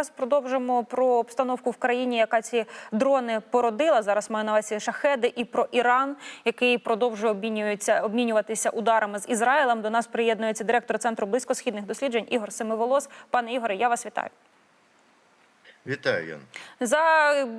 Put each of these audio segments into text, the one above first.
зараз продовжимо про обстановку в країні, яка ці дрони породила. Зараз маю на увазі шахеди, і про Іран, який продовжує обмінюється обмінюватися ударами з Ізраїлем. До нас приєднується директор центру близькосхідних досліджень Ігор Семиволос. Пане Ігоре, я вас вітаю. Вітаю, Ян. За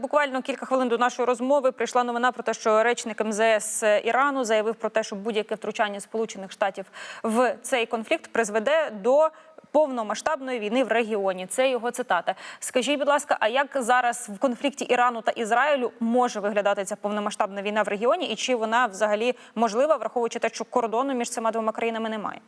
буквально кілька хвилин до нашої розмови прийшла новина про те, що речник МЗС Ірану заявив про те, що будь-яке втручання Сполучених Штатів в цей конфлікт призведе до повномасштабної війни в регіоні. Це його цитата. Скажіть, будь ласка, а як зараз в конфлікті Ірану та Ізраїлю може виглядати ця повномасштабна війна в регіоні, і чи вона взагалі можлива, враховуючи те, що кордону між цими двома країнами немає?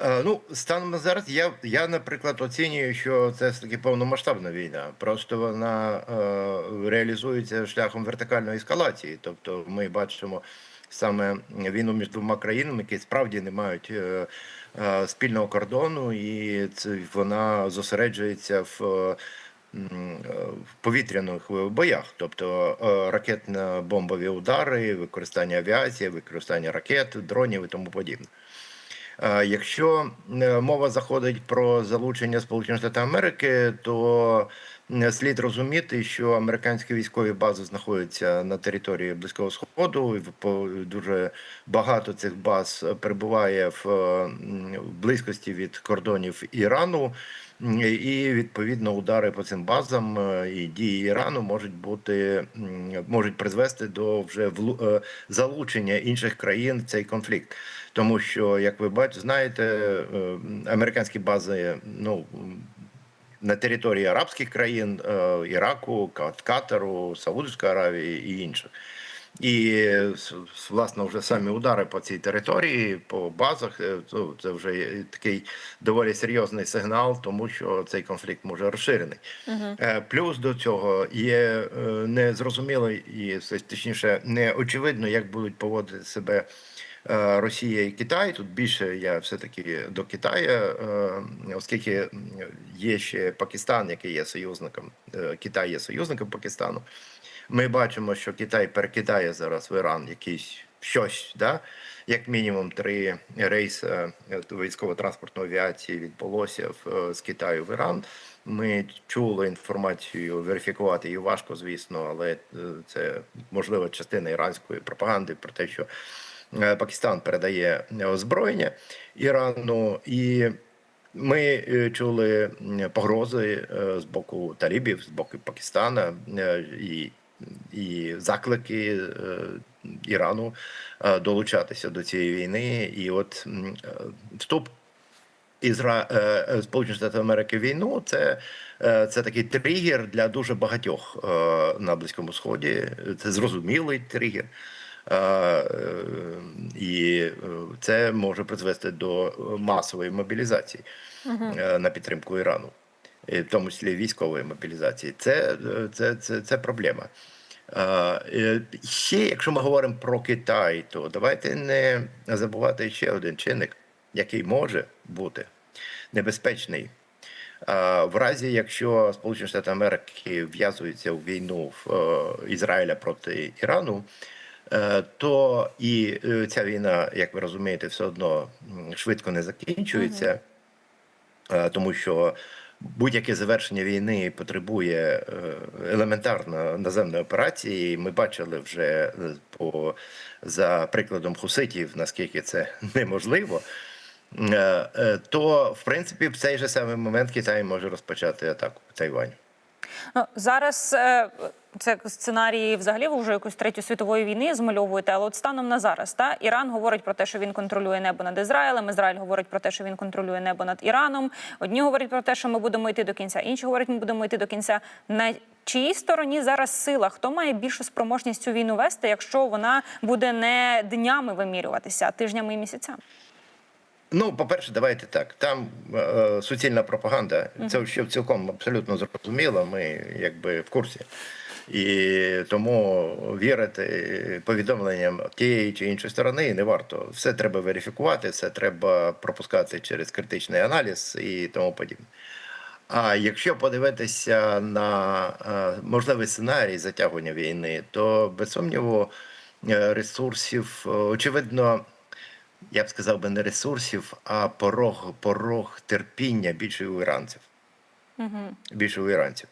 Е, Ну, станом на зараз я, я, наприклад, оцінюю, що це таки повномасштабна війна. Просто вона е, реалізується шляхом вертикальної ескалації. Тобто, ми бачимо саме війну між двома країнами, які справді не мають е, е, спільного кордону, і вона зосереджується в. е, В повітряних боях, тобто ракетно-бомбові удари, використання авіації, використання ракет, дронів і тому подібне. Якщо мова заходить про залучення Сполучених Штатів Америки, то слід розуміти, що американські військові бази знаходяться на території Близького Сходу. і Дуже багато цих баз перебуває в е, близькості від кордонів Ірану. І відповідно удари по цим базам е, і дії Ірану можуть бути можуть призвести до вже е, залучення інших країн в цей конфлікт. Тому що, як ви бачите, знаєте, е, американські бази ну на території арабських країн, Іраку, Кат- Катару, Саудівської Аравії і інших. І власне вже самі удари по цій території, по базах, це вже такий доволі серйозний сигнал, тому що цей конфлікт може розширений. Е, Плюс до цього є е, незрозуміло і точніше не очевидно, як будуть поводити себе Росія і Китай. Тут більше я все таки до Китаю, е, оскільки є ще Пакистан, який є союзником. е, Китай є союзником Пакистану. Ми бачимо, що Китай перекидає зараз в Іран якийсь щось, да? як мінімум три рейси е, військово-транспортної авіації відбулося в, е, з Китаю в Іран. Ми чули інформацію, верифікувати її важко, звісно, але е, це можливо частина іранської пропаганди про те, що е, Пакистан передає озброєння Ірану і. Ми е, чули погрози е, з боку талібів, з боку Пакистана е, і, і заклики е, Ірану е, долучатися до цієї війни. І от е, вступ Ізра... е, е, Сполучених Штатів Америки в війну це, е, це такий тригер для дуже багатьох е, на Близькому Сході. Це зрозумілий тригер. Е, І е, це може призвести до масової мобілізації е, на підтримку Ірану, в тому числі військової мобілізації. Це, це, це, це проблема. Ще, якщо ми говоримо про Китай, то давайте не забувати ще один чинник, який може бути небезпечний. В разі, якщо Сполучені Штати Америки в'язуються у війну в Ізраїля проти Ірану, то і е, ця війна, як ви розумієте, все одно швидко не закінчується, Е, тому що будь-яке завершення війни потребує е, елементарно наземної операції. Ми бачили вже е, по за прикладом хуситів, наскільки це неможливо. Е, е, То, в принципі, в цей же самий момент Китай може розпочати атаку Тайваню. Ну зараз е, це сценарії взагалі вже якоїсь третьої світової війни змальовуєте, але от станом на зараз та Іран говорить про те, що він контролює небо над Ізраїлем. Ізраїль говорить про те, що він контролює небо над Іраном. Одні говорять про те, що ми будемо йти до кінця, інші говорять, ми будемо йти до кінця. На чиїй стороні зараз сила? Хто має більшу спроможність цю війну вести, якщо вона буде не днями вимірюватися, а тижнями і місяцями? Ну, по-перше, давайте так. Там е, суцільна пропаганда, це ще цілком абсолютно зрозуміло. Ми якби в курсі. І тому вірити повідомленням тієї чи іншої сторони не варто. Все треба верифікувати, все треба пропускати через критичний аналіз і тому подібне. А якщо подивитися на е, можливий сценарій затягування війни, то без сумніву е, ресурсів, е, очевидно, я б сказав би не ресурсів, а порог, порог терпіння більше у іранців. більше у іранців.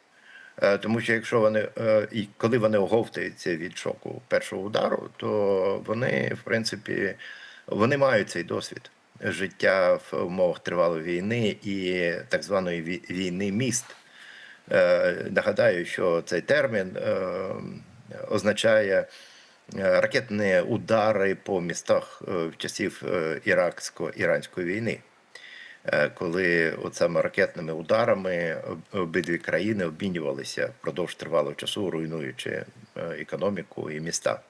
Е, Тому що якщо вони е, і коли вони оговтаються від шоку першого удару, то вони, в принципі, вони мають цей досвід життя в умовах тривалої війни і так званої війни міст. Е, Нагадаю, що цей термін означає ракетні удари по містах е, в часів е, іраксько-іранської війни. Е, Коли от саме ракетними ударами обидві країни обмінювалися впродовж тривалого часу, руйнуючи е, економіку і міста.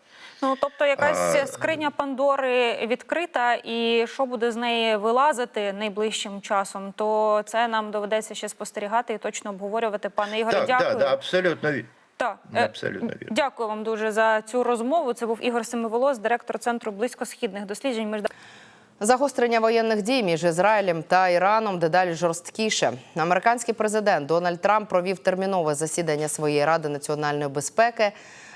Ну тобто, якась А, скриня Пандори відкрита, і що буде з неї вилазити найближчим часом, то це нам доведеться ще спостерігати і точно обговорювати. Пане Ігоре, Так, дякую. да, да, абсолютно Так, е, Абсолютно вірно. Дякую вам дуже за цю розмову. Це був Ігор Семиволос, директор центру близькосхідних досліджень. Між Загострення воєнних дій між Ізраїлем та Іраном дедалі жорсткіше. Американський президент Дональд Трамп провів термінове засідання своєї ради національної безпеки.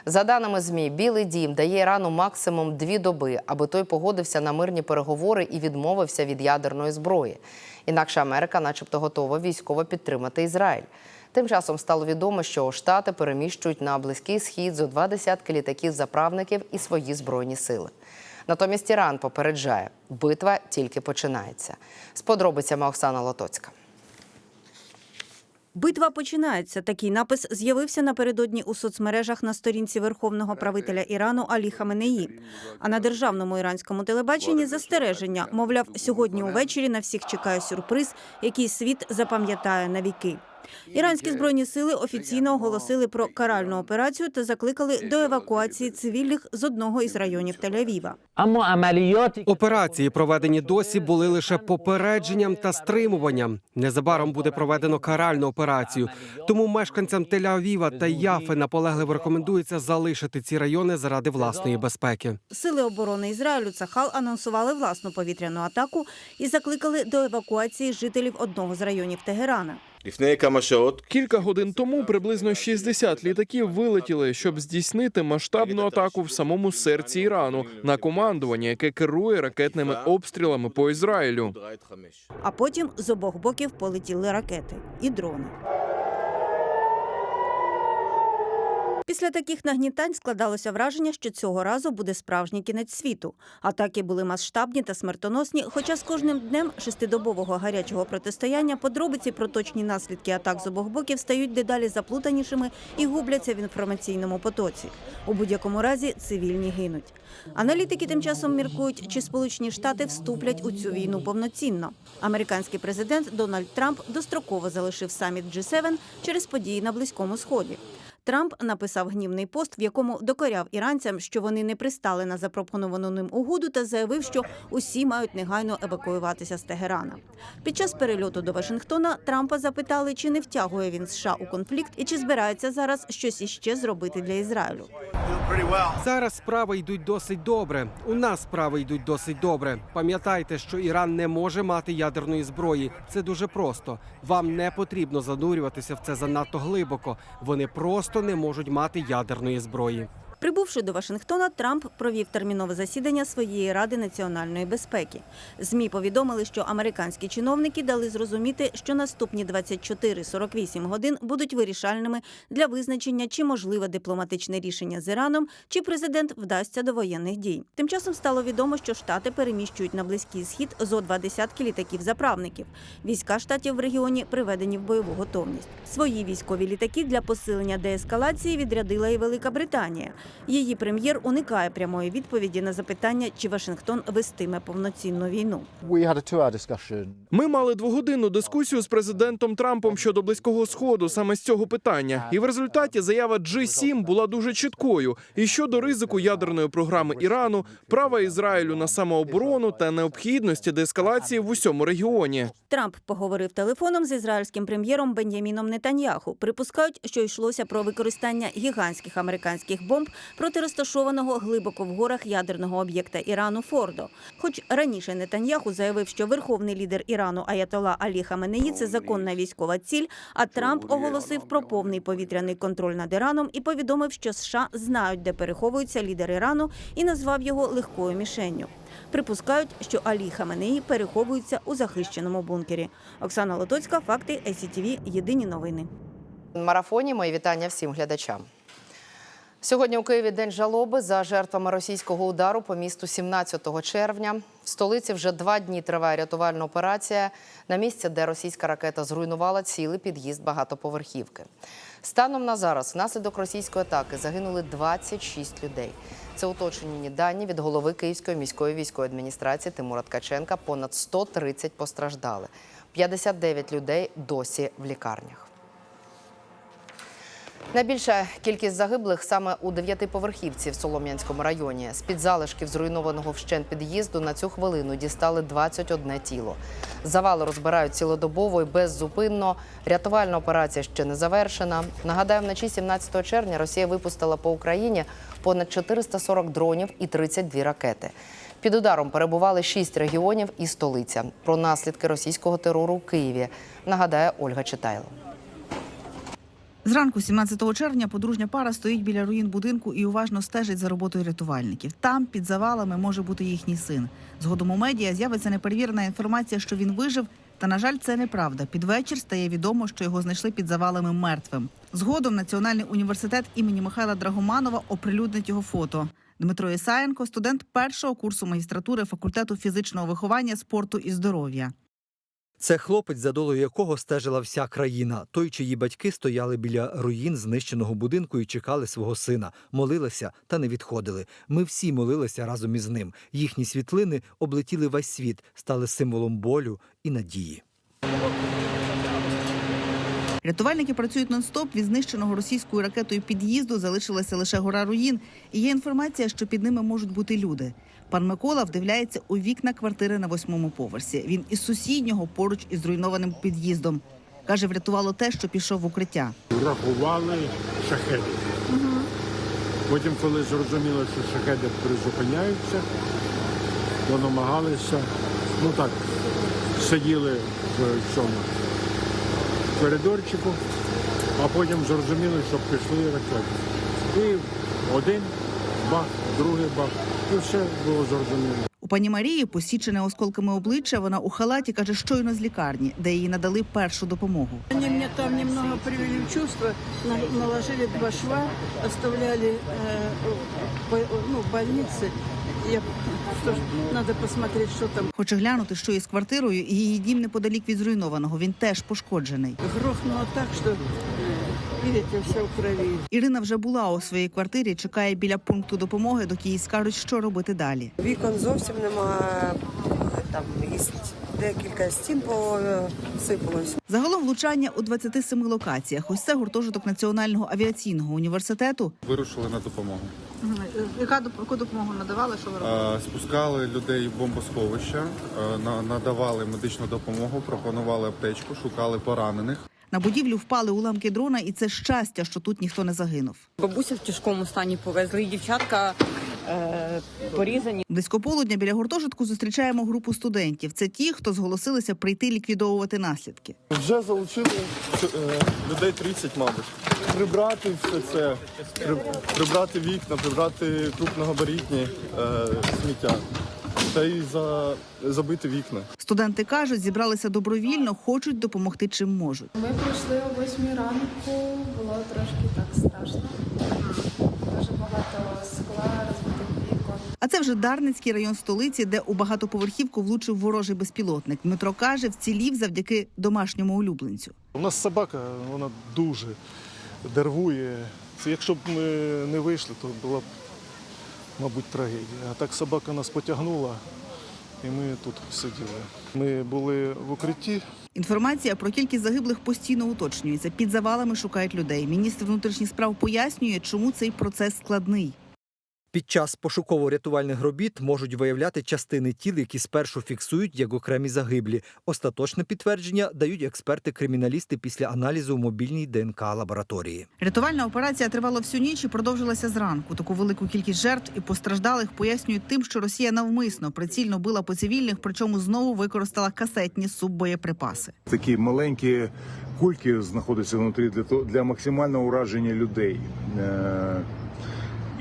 За даними змі, Білий Дім дає Ірану максимум дві доби, аби той погодився на мирні переговори і відмовився від ядерної зброї. Інакше Америка, начебто, готова військово підтримати Ізраїль. Тим часом стало відомо, що Штати переміщують на близький схід зо два десятки літаків-заправників і свої збройні сили. Натомість Іран попереджає, битва тільки починається. З подробицями Оксана Лотоцька. Битва починається. Такий напис з'явився напередодні у соцмережах на сторінці верховного правителя Ірану Алі Хаменеї. А на державному іранському телебаченні застереження. Мовляв, сьогодні увечері на всіх чекає сюрприз, який світ запам'ятає на віки. Іранські збройні сили офіційно оголосили про каральну операцію та закликали до евакуації цивільних з одного із районів Тель-Авіва. операції, проведені досі, були лише попередженням та стримуванням. Незабаром буде проведено каральну операцію. Тому мешканцям Тель-Авіва та Яфи наполегливо рекомендується залишити ці райони заради власної безпеки. Сили оборони Ізраїлю Цахал анонсували власну повітряну атаку і закликали до евакуації жителів одного з районів Тегерана. Кілька годин тому приблизно 60 літаків вилетіли, щоб здійснити масштабну атаку в самому серці Ірану на командування, яке керує ракетними обстрілами по Ізраїлю. А потім з обох боків полетіли ракети і дрони. Після таких нагнітань складалося враження, що цього разу буде справжній кінець світу. Атаки були масштабні та смертоносні. Хоча з кожним днем шестидобового гарячого протистояння подробиці про точні наслідки атак з обох боків стають дедалі заплутанішими і губляться в інформаційному потоці. У будь-якому разі цивільні гинуть. Аналітики тим часом міркують, чи Сполучені Штати вступлять у цю війну повноцінно. Американський президент Дональд Трамп достроково залишив саміт G7 через події на Близькому Сході. Трамп написав гнівний пост, в якому докоряв іранцям, що вони не пристали на запропоновану ним угоду, та заявив, що усі мають негайно евакуюватися з Тегерана. Під час перельоту до Вашингтона Трампа запитали, чи не втягує він США у конфлікт і чи збирається зараз щось іще зробити для Ізраїлю. Зараз справи йдуть досить добре. У нас справи йдуть досить добре. Пам'ятайте, що Іран не може мати ядерної зброї. Це дуже просто. Вам не потрібно занурюватися в це занадто глибоко. Вони просто не можуть мати ядерної зброї. Прибувши до Вашингтона, Трамп провів термінове засідання своєї ради національної безпеки. Змі повідомили, що американські чиновники дали зрозуміти, що наступні 24-48 годин будуть вирішальними для визначення, чи можливе дипломатичне рішення з Іраном, чи президент вдасться до воєнних дій. Тим часом стало відомо, що штати переміщують на близький схід зо два десятки літаків-заправників. Війська штатів в регіоні приведені в бойову готовність. Свої військові літаки для посилення деескалації відрядила і Велика Британія. Її прем'єр уникає прямої відповіді на запитання, чи Вашингтон вестиме повноцінну війну. Ми мали двогодинну дискусію з президентом Трампом щодо близького сходу саме з цього питання, і в результаті заява G7 була дуже чіткою. І щодо ризику ядерної програми Ірану, права Ізраїлю на самооборону та необхідності деескалації в усьому регіоні. Трамп поговорив телефоном з ізраїльським прем'єром Бен'яміном Нетаньяху. Припускають, що йшлося про використання гігантських американських бомб проти розташованого глибоко в горах ядерного об'єкта Ірану Фордо. Хоч раніше Нетаньяху заявив, що верховний лідер Ірану Аятола Алі Хаменеї – це законна військова ціль, а Трамп оголосив про повний повітряний контроль над Іраном і повідомив, що США знають, де переховується лідер Ірану, і назвав його легкою мішенню. Припускають, що Алі Хаменеї переховується у захищеному бункері. Оксана Лотоцька, факти ЕСІТІВІ. Єдині новини. марафоні. Мої вітання всім глядачам. Сьогодні у Києві день жалоби за жертвами російського удару по місту 17 червня. В столиці вже два дні триває рятувальна операція на місці, де російська ракета зруйнувала цілий під'їзд багатоповерхівки. Станом на зараз, внаслідок російської атаки, загинули 26 людей. Це уточнені дані від голови Київської міської військової адміністрації Тимура Ткаченка. Понад 130 постраждали. 59 людей досі в лікарнях. Найбільша кількість загиблих саме у дев'ятиповерхівці в Солом'янському районі. З-під залишків зруйнованого вщент під'їзду на цю хвилину дістали 21 тіло. Завали розбирають цілодобово і беззупинно. Рятувальна операція ще не завершена. Нагадаю, вночі 17 червня Росія випустила по Україні понад 440 дронів і 32 ракети. Під ударом перебували шість регіонів і столиця. Про наслідки російського терору у Києві нагадає Ольга Читайло. Зранку, 17 червня, подружня пара стоїть біля руїн будинку і уважно стежить за роботою рятувальників. Там, під завалами, може бути їхній син. Згодом у медіа з'явиться неперевірена інформація, що він вижив. Та на жаль, це неправда. Під вечір стає відомо, що його знайшли під завалами мертвим. Згодом Національний університет імені Михайла Драгоманова оприлюднить його фото. Дмитро Ісаєнко, студент першого курсу магістратури факультету фізичного виховання, спорту і здоров'я. Це хлопець, за долою якого стежила вся країна. Той, чиї батьки стояли біля руїн знищеного будинку і чекали свого сина, молилися та не відходили. Ми всі молилися разом із ним. Їхні світлини облетіли весь світ, стали символом болю і надії. Рятувальники працюють нон-стоп. Від знищеного російською ракетою під'їзду залишилася лише гора руїн. І є інформація, що під ними можуть бути люди. Пан Микола вдивляється у вікна квартири на восьмому поверсі. Він із сусіднього поруч із зруйнованим під'їздом. Каже, врятувало те, що пішов в укриття. Рахували шахеди. Потім, коли зрозуміло, що шахеди призупиняються, то намагалися, ну так, сиділи в цьому коридорчику, а потім зрозуміли, що пішли ракети. І один бах, другий бах. І все було зрозуміло. Пані Марії посічене осколками обличчя. Вона у халаті каже, щойно з лікарні, де їй надали першу допомогу. Они меня там немного привели в чувство, наложили два шва, оставляли э, ну, в больнице. Я, надо посмотреть, что там. Хоче глянути, що із квартирою, і її дім неподалік від зруйнованого. Він теж пошкоджений. Грохнуло так, э, видите, вся в крові. Ірина вже була у своїй квартирі, чекає біля пункту допомоги, доки їй скажуть, що робити далі. Вікон зовсім немає. Там декілька стін посипалось. Загалом влучання у 27 локаціях. Ось це гуртожиток Національного авіаційного університету. Вирушили на допомогу. Яка яку допомогу надавали, що ви Е, Спускали людей в бомбосховища, е, надавали медичну допомогу, пропонували аптечку, шукали поранених. На будівлю впали уламки дрона, і це щастя, що тут ніхто не загинув. Бабуся в тяжкому стані повезли, і дівчатка е, порізані. Близько полудня біля гуртожитку зустрічаємо групу студентів. Це ті, хто зголосилися прийти ліквідовувати наслідки. Вже залучили людей 30, мабуть. Прибрати все це, прибрати вікна, прибрати крупногабаритні сміття та й забити вікна. Студенти кажуть, зібралися добровільно, хочуть допомогти чим можуть. Ми прийшли о 8 ранку, було трошки так страшно. Дуже багато скла, розбитих вікон. А це вже Дарницький район столиці, де у багатоповерхівку влучив ворожий безпілотник. Дмитро каже, вцілів завдяки домашньому улюбленцю. У нас собака, вона дуже нервує. Це якщо б ми не вийшли, то була б, мабуть, трагедія. А так собака нас потягнула, і ми тут сиділи. Ми були в укритті. Інформація про кількість загиблих постійно уточнюється. Під завалами шукають людей. Міністр внутрішніх справ пояснює, чому цей процес складний. Під час пошуково-рятувальних робіт можуть виявляти частини тіл, які спершу фіксують як окремі загиблі. Остаточне підтвердження дають експерти-криміналісти після аналізу в мобільній ДНК лабораторії. Рятувальна операція тривала всю ніч і продовжилася зранку. Таку велику кількість жертв і постраждалих пояснюють тим, що Росія навмисно прицільно била по цивільних, причому знову використала касетні суббоєприпаси. Такі маленькі кульки знаходяться внутрі для того для максимального ураження людей.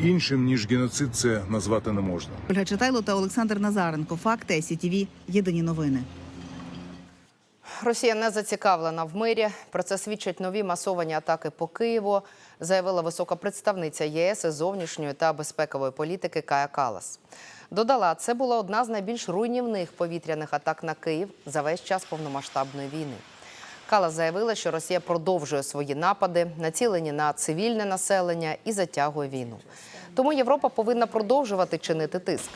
Іншим ніж геноцид це назвати не можна. Ольга Читайло та Олександр Назаренко. Факти СІТІВІ. Єдині новини. Росія не зацікавлена в мирі. Про це свідчать нові масовані атаки по Києву, заявила висока представниця ЄС із зовнішньої та безпекової політики Кая Калас. Додала, це була одна з найбільш руйнівних повітряних атак на Київ за весь час повномасштабної війни. Калас заявила, що Росія продовжує свої напади, націлені на цивільне населення і затягує війну. Тому Європа повинна продовжувати чинити тиск.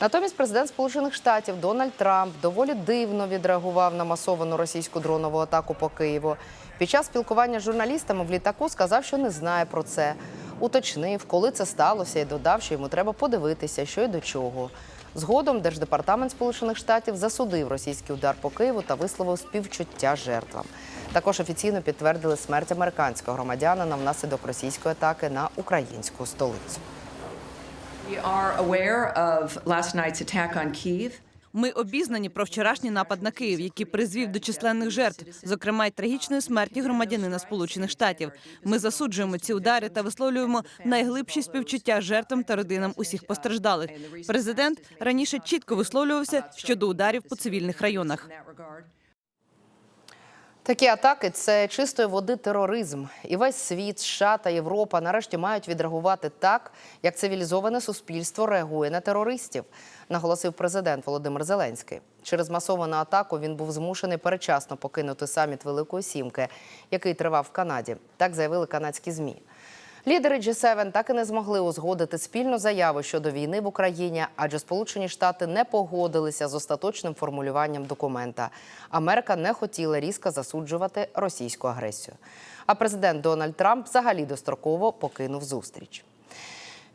Натомість президент Сполучених Штатів Дональд Трамп доволі дивно відреагував на масовану російську дронову атаку по Києву. Під час спілкування з журналістами в літаку сказав, що не знає про це. Уточнив, коли це сталося, і додав, що йому треба подивитися, що й до чого. Згодом Держдепартамент Сполучених Штатів засудив російський удар по Києву та висловив співчуття жертвам. Також офіційно підтвердили смерть американського громадянина внаслідок російської атаки на українську столицю. Ми обізнані про вчорашній напад на Київ, який призвів до численних жертв, зокрема й трагічної смерті громадянина Сполучених Штатів. Ми засуджуємо ці удари та висловлюємо найглибші співчуття жертвам та родинам усіх постраждалих. Президент раніше чітко висловлювався щодо ударів по цивільних районах. Такі атаки це чистої води тероризм. І весь світ, США та Європа нарешті мають відреагувати так, як цивілізоване суспільство реагує на терористів, наголосив президент Володимир Зеленський. Через масовану атаку він був змушений перечасно покинути саміт Великої Сімки, який тривав в Канаді. Так заявили канадські змі. Лідери G7 так і не змогли узгодити спільну заяву щодо війни в Україні, адже Сполучені Штати не погодилися з остаточним формулюванням документа. Америка не хотіла різко засуджувати російську агресію. А президент Дональд Трамп взагалі достроково покинув зустріч.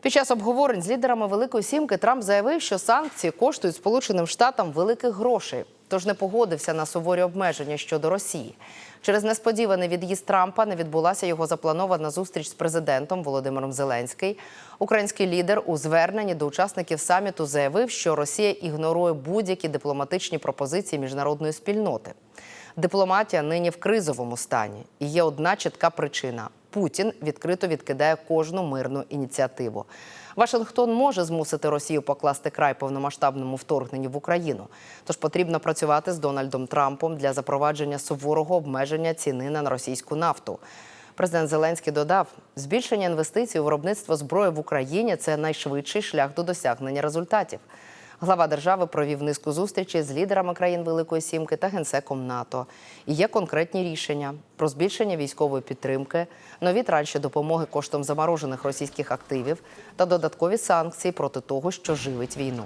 Під час обговорень з лідерами Великої Сімки Трамп заявив, що санкції коштують Сполученим Штатам великих грошей, тож не погодився на суворі обмеження щодо Росії. Через несподіваний від'їзд Трампа не відбулася його запланована зустріч з президентом Володимиром Зеленський. Український лідер у зверненні до учасників саміту заявив, що Росія ігнорує будь-які дипломатичні пропозиції міжнародної спільноти. Дипломатія нині в кризовому стані. І є одна чітка причина: Путін відкрито відкидає кожну мирну ініціативу. Вашингтон може змусити Росію покласти край повномасштабному вторгненню в Україну. Тож потрібно працювати з Дональдом Трампом для запровадження суворого обмеження ціни на російську нафту. Президент Зеленський додав, збільшення інвестицій у виробництво зброї в Україні це найшвидший шлях до досягнення результатів. Глава держави провів низку зустрічей з лідерами країн Великої Сімки та генсеком НАТО. І є конкретні рішення про збільшення військової підтримки, нові транші допомоги коштом заморожених російських активів та додаткові санкції проти того, що живить війну.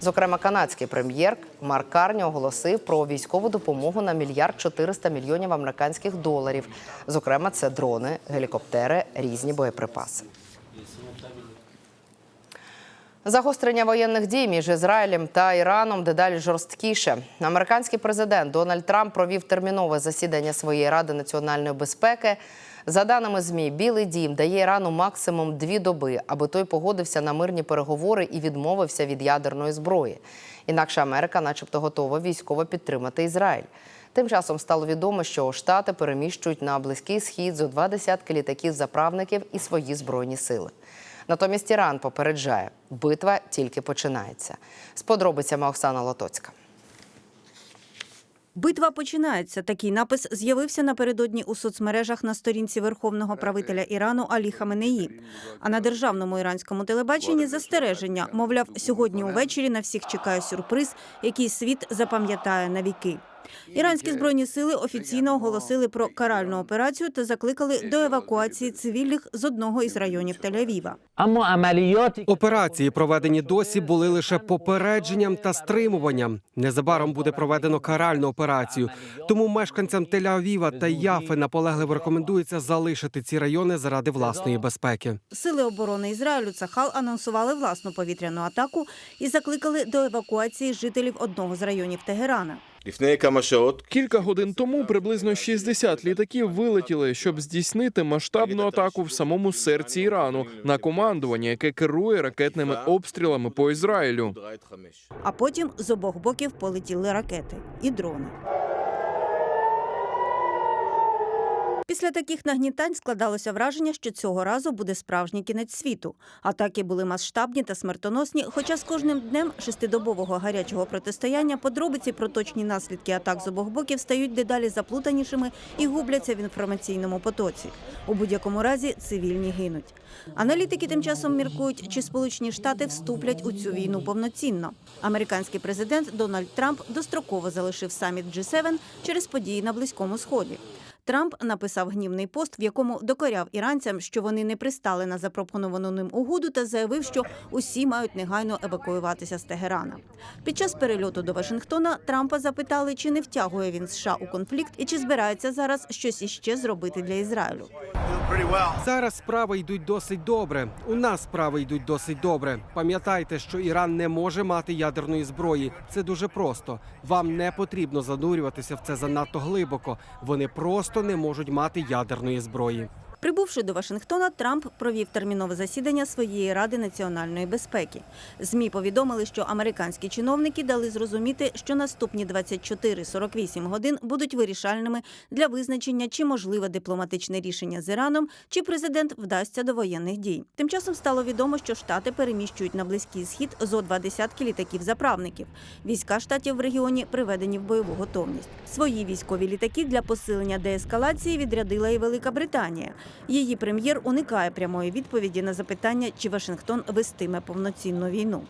Зокрема, канадський прем'єр Марк Карні оголосив про військову допомогу на мільярд 400 мільйонів американських доларів. Зокрема, це дрони, гелікоптери, різні боєприпаси. Загострення воєнних дій між Ізраїлем та Іраном дедалі жорсткіше. Американський президент Дональд Трамп провів термінове засідання своєї ради національної безпеки. За даними змі, Білий Дім дає Ірану максимум дві доби, аби той погодився на мирні переговори і відмовився від ядерної зброї. Інакше Америка, начебто, готова військово підтримати Ізраїль. Тим часом стало відомо, що Штати переміщують на близький схід зо два десятки літаків-заправників і свої збройні сили. Натомість Іран попереджає, битва тільки починається. З подробицями Оксана Лотоцька. Битва починається. Такий напис з'явився напередодні у соцмережах на сторінці верховного правителя Ірану Алі Хаменеї. А на державному іранському телебаченні застереження. Мовляв, сьогодні увечері на всіх чекає сюрприз, який світ запам'ятає на віки. Іранські збройні сили офіційно оголосили про каральну операцію та закликали до евакуації цивільних з одного із районів Тель-Авіва. Операції, проведені досі, були лише попередженням та стримуванням. Незабаром буде проведено каральну операцію. Тому мешканцям Тель-Авіва та Яфи наполегливо рекомендується залишити ці райони заради власної безпеки. Сили оборони Ізраїлю Цахал анонсували власну повітряну атаку і закликали до евакуації жителів одного з районів Тегерана. Кілька годин тому приблизно 60 літаків вилетіли, щоб здійснити масштабну атаку в самому серці Ірану на командування, яке керує ракетними обстрілами по Ізраїлю. А потім з обох боків полетіли ракети і дрони. Після таких нагнітань складалося враження, що цього разу буде справжній кінець світу. Атаки були масштабні та смертоносні. Хоча з кожним днем шестидобового гарячого протистояння подробиці про точні наслідки атак з обох боків стають дедалі заплутанішими і губляться в інформаційному потоці. У будь-якому разі цивільні гинуть. Аналітики тим часом міркують, чи Сполучені Штати вступлять у цю війну повноцінно. Американський президент Дональд Трамп достроково залишив саміт G7 через події на Близькому Сході. Трамп написав гнівний пост, в якому докоряв іранцям, що вони не пристали на запропоновану ним угоду, та заявив, що усі мають негайно евакуюватися з Тегерана. Під час перельоту до Вашингтона Трампа запитали, чи не втягує він США у конфлікт і чи збирається зараз щось іще зробити для Ізраїлю. Зараз справи йдуть досить добре. У нас справи йдуть досить добре. Пам'ятайте, що Іран не може мати ядерної зброї. Це дуже просто. Вам не потрібно занурюватися в це занадто глибоко. Вони просто не можуть мати ядерної зброї. Прибувши до Вашингтона, Трамп провів термінове засідання своєї ради національної безпеки. Змі повідомили, що американські чиновники дали зрозуміти, що наступні 24-48 годин будуть вирішальними для визначення, чи можливе дипломатичне рішення з Іраном, чи президент вдасться до воєнних дій. Тим часом стало відомо, що штати переміщують на близький схід зо два десятки літаків-заправників. Війська штатів в регіоні приведені в бойову готовність. Свої військові літаки для посилення деескалації відрядила і Велика Британія. Її прем'єр уникає прямої відповіді на запитання, чи Вашингтон вестиме повноцінну війну.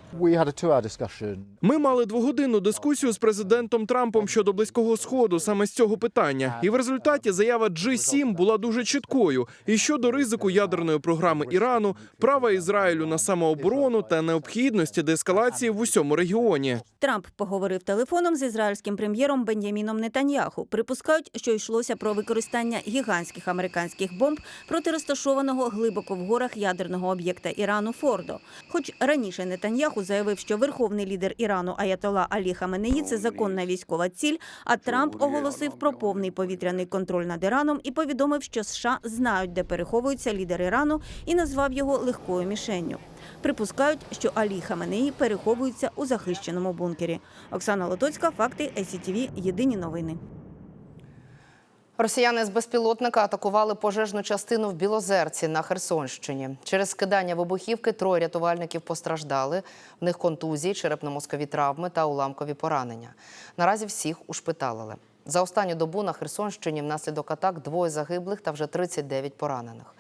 Ми мали двогодинну дискусію з президентом Трампом щодо близького сходу саме з цього питання, і в результаті заява G7 була дуже чіткою. І щодо ризику ядерної програми Ірану, права Ізраїлю на самооборону та необхідності деескалації в усьому регіоні. Трамп поговорив телефоном з ізраїльським прем'єром Бен'яміном Нетаньяху. Припускають, що йшлося про використання гігантських американських бомб проти розташованого глибоко в горах ядерного об'єкта Ірану Фордо. Хоч раніше Нетаньяху заявив, що верховний лідер Ірану Аятола Алі Хаменеї – це законна військова ціль. А Трамп оголосив про повний повітряний контроль над Іраном і повідомив, що США знають, де переховується лідер Ірану, і назвав його легкою мішенню. Припускають, що Алі Хаменеї переховується у захищеному бункері. Оксана Лотоцька, факти ЕСІТІВІ. Єдині новини. Росіяни з безпілотника атакували пожежну частину в Білозерці на Херсонщині. Через скидання вибухівки троє рятувальників постраждали. В них контузії, черепно-мозкові травми та уламкові поранення. Наразі всіх ушпиталили. За останню добу на Херсонщині внаслідок атак двоє загиблих та вже 39 поранених.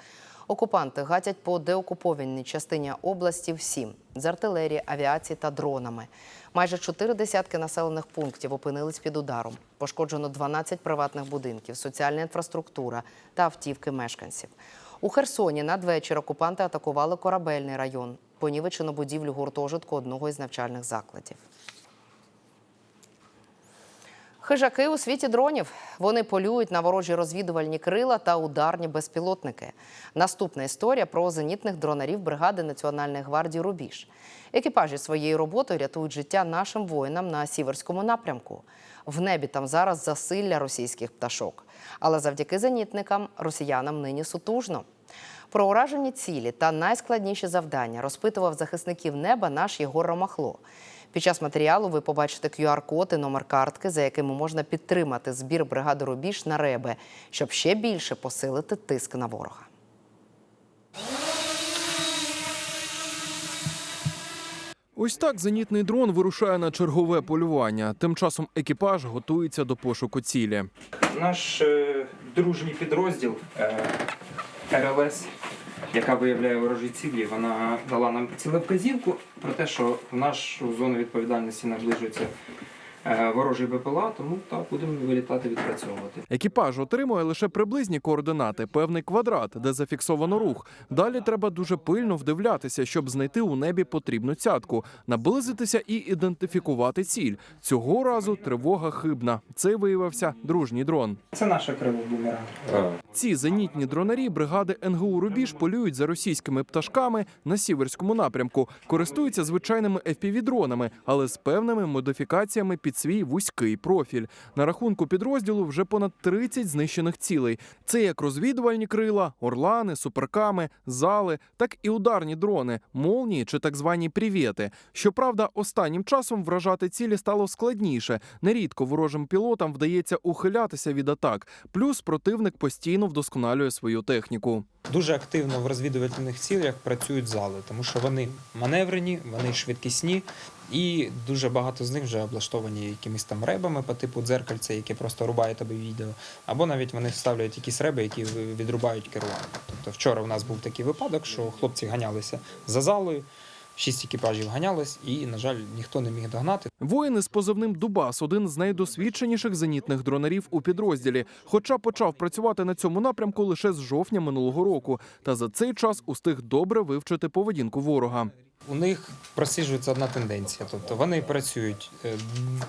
Окупанти гатять по деокупованій частині області всім з артилерії, авіації та дронами. Майже чотири десятки населених пунктів опинились під ударом. Пошкоджено 12 приватних будинків, соціальна інфраструктура та автівки мешканців. У Херсоні надвечір окупанти атакували корабельний район, понівечено будівлю гуртожитку одного із навчальних закладів. Хижаки у світі дронів. Вони полюють на ворожі розвідувальні крила та ударні безпілотники. Наступна історія про зенітних дронарів бригади Національної гвардії Рубіж. Екіпажі своєю роботою рятують життя нашим воїнам на сіверському напрямку. В небі там зараз засилля російських пташок. Але завдяки зенітникам росіянам нині сутужно. Про уражені цілі та найскладніші завдання розпитував захисників неба наш Єгор Ромахло. Під час матеріалу ви побачите QR-код і номер картки, за якими можна підтримати збір бригади Рубіж на реби, щоб ще більше посилити тиск на ворога. Ось так зенітний дрон вирушає на чергове полювання. Тим часом екіпаж готується до пошуку цілі. Наш е, дружній підрозділ е, РЛС, яка виявляє ворожі цілі, вона дала нам цілевказівку про те, що в нашу зону відповідальності наближується ворожий БПЛА, тому так будемо вилітати, відпрацьовувати. Екіпаж отримує лише приблизні координати, певний квадрат, де зафіксовано рух. Далі треба дуже пильно вдивлятися, щоб знайти у небі потрібну цятку, наблизитися і ідентифікувати ціль. Цього разу тривога хибна. Це виявився дружній дрон. Це наше крило бумеранг. Ці зенітні дронарі бригади НГУ Рубіж полюють за російськими пташками на сіверському напрямку, користуються звичайними FPV-дронами, але з певними модифікаціями під свій вузький профіль. На рахунку підрозділу вже понад 30 знищених цілей. Це як розвідувальні крила, орлани, суперками, зали, так і ударні дрони, молнії чи так звані привєти. Щоправда, останнім часом вражати цілі стало складніше. Нерідко ворожим пілотам вдається ухилятися від атак. Плюс противник постійно вдосконалює свою техніку. Дуже активно в розвідувальних цілях працюють зали, тому що вони маневрені, вони швидкісні, і дуже багато з них вже облаштовані якимись там ребами по типу дзеркальця, яке просто рубає тобі відео, або навіть вони вставляють якісь реби, які відрубають керування. Тобто вчора у нас був такий випадок, що хлопці ганялися за залою, шість екіпажів ганялись, і, на жаль, ніхто не міг догнати. Воїни з позивним Дубас один з найдосвідченіших зенітних дронерів у підрозділі. Хоча почав працювати на цьому напрямку лише з жовтня минулого року, та за цей час устиг добре вивчити поведінку ворога. У них просіджується одна тенденція. Тобто вони працюють е,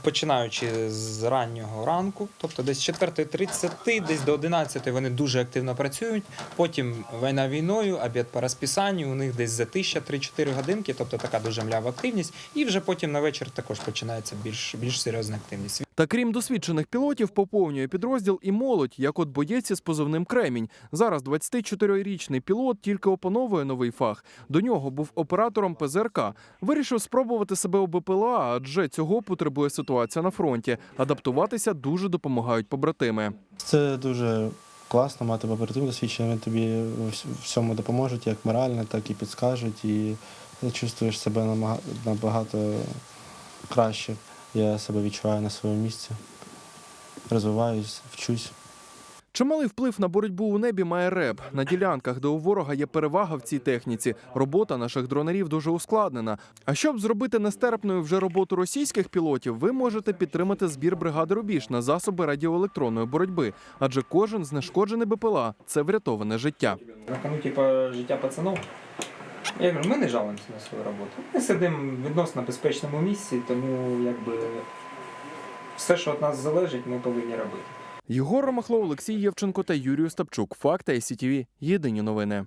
починаючи з раннього ранку, тобто десь з 4.30, десь до 11 вони дуже активно працюють. Потім війна війною, обід по розписанню, у них десь за 3-4 годинки, тобто така дуже млява активність. І вже потім на вечір також починається більш, більш серйозна активність. Та крім досвідчених пілотів, поповнює підрозділ і молодь, як от боєць із позивним Кремінь. Зараз 24-річний пілот тільки опановує новий фах. До нього був оператором ПЗРК. Вирішив спробувати себе у БПЛА, адже цього потребує ситуація на фронті. Адаптуватися дуже допомагають побратими. Це дуже класно мати побратимів досвідчення. Вони тобі всьому допоможуть, як морально, так і підскажуть. І чувствуєш себе набагато краще. Я себе відчуваю на своєму місці. Розвиваюсь, вчусь. Чималий вплив на боротьбу у небі має РЕБ. На ділянках, де у ворога є перевага в цій техніці, робота наших дронерів дуже ускладнена. А щоб зробити нестерпною вже роботу російських пілотів, ви можете підтримати збір бригади Рубіж на засоби радіоелектронної боротьби, адже кожен знешкоджений БПЛА це врятоване життя. На кону, типу, життя пацанов. Я говорю, ми не жалуємося на свою роботу. Ми сидимо в відносно безпечному місці, тому якби все, що від нас залежить, ми повинні робити. Єгор Ромахло, Олексій Євченко та Юрій Остапчук. Факти СІТВ. Єдині новини.